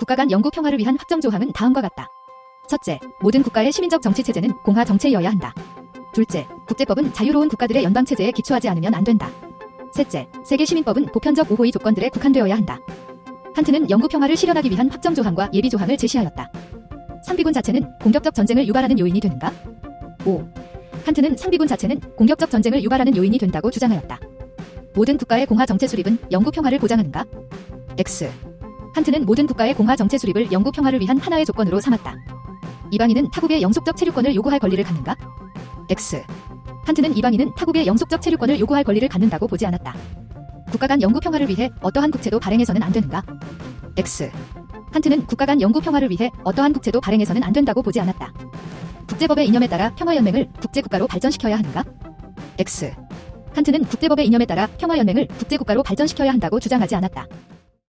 국가 간 영구 평화를 위한 확정 조항은 다음과 같다. 첫째, 모든 국가의 시민적 정치 체제는 공화 정체여야 한다. 둘째, 국제법은 자유로운 국가들의 연방 체제에 기초하지 않으면 안 된다. 셋째, 세계 시민법은 보편적 우호의 조건들에 국한되어야 한다. 칸트는 영구 평화를 실현하기 위한 확정 조항과 예비 조항을 제시하였다. 상비군 자체는 공격적 전쟁을 유발하는 요인이 되는가? 5. 칸트는 상비군 자체는 공격적 전쟁을 유발하는 요인이 된다고 주장하였다. 모든 국가의 공화 정체 수립은 영구 평화를 보장하는가? X. 칸트는 모든 국가의 공화 정체 수립을 영구 평화를 위한 하나의 조건으로 삼았다. 이방인은 타국의 영속적 체류권을 요구할 권리를 갖는가? X. 칸트는 이방인은 타국의 영속적 체류권을 요구할 권리를 갖는다고 보지 않았다. 국가 간 영구 평화를 위해 어떠한 국채도 발행해서는 안 되는가? X. 칸트는 국가 간 영구 평화를 위해 어떠한 국채도 발행해서는 안 된다고 보지 않았다. 국제법의 이념에 따라 평화연맹을 국제국가로 발전시켜야 하는가? X. 칸트는 국제법의 이념에 따라 평화연맹을 국제국가로 발전시켜야 한다고 주장하지 않았다.